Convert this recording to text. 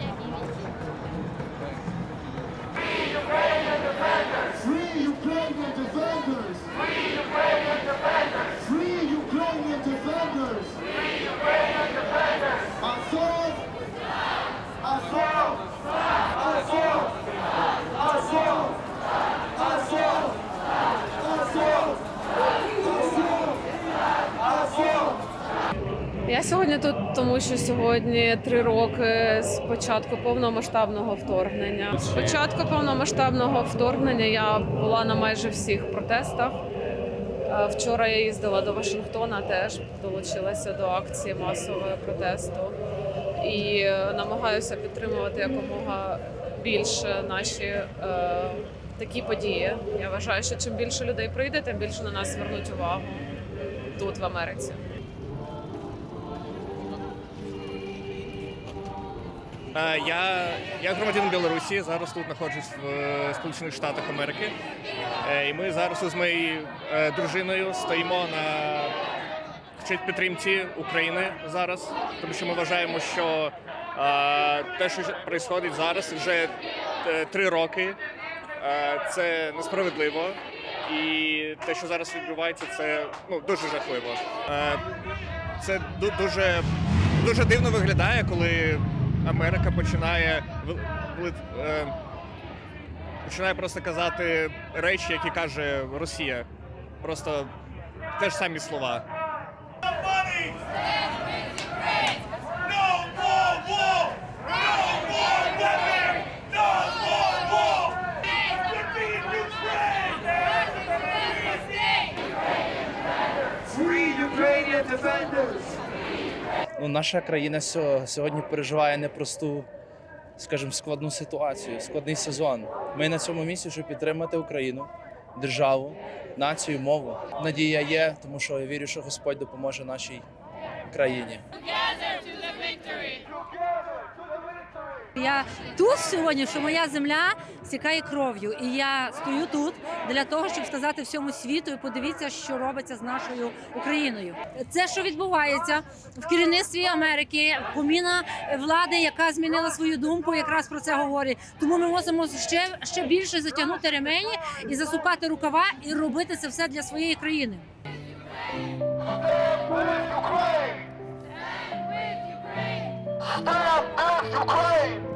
Yeah, maybe. Я сьогодні тут, тому що сьогодні три роки з початку повномасштабного вторгнення. З початку повномасштабного вторгнення я була на майже всіх протестах. Е, Вчора я їздила до Вашингтона, теж долучилася до акції масового протесту і е, намагаюся підтримувати якомога більше наші е, такі події. Я вважаю, що чим більше людей прийде, тим більше на нас звернуть увагу тут, в Америці. Я, я громадянин Білорусі, зараз тут знаходжусь в е, Сполучених Штатах Америки. Е, І ми зараз з моєю е, дружиною стоїмо на підтримці України зараз, тому що ми вважаємо, що е, те, що відбувається зараз, вже е, три роки, е, це несправедливо. І те, що зараз відбувається, це ну, дуже жахливо. Е, Це дуже, дуже дивно виглядає, коли Америка починає е, починає просто казати речі, які каже Росія. Просто те ж самі слова. defenders! Ну, наша країна сьо- сьогодні переживає непросту, скажімо, складну ситуацію, складний сезон. Ми на цьому місці, щоб підтримати Україну, державу, націю, мову. Надія є, тому що я вірю, що Господь допоможе нашій країні. Я тут сьогодні, що моя земля стікає кров'ю, і я стою тут для того, щоб сказати всьому світу і подивіться, що робиться з нашою Україною. Це що відбувається в керівництві Америки, поміна влади, яка змінила свою думку, якраз про це говорить. Тому ми мусимо ще, ще більше затягнути ремені і засукати рукава, і робити це все для своєї країни. Ukraine!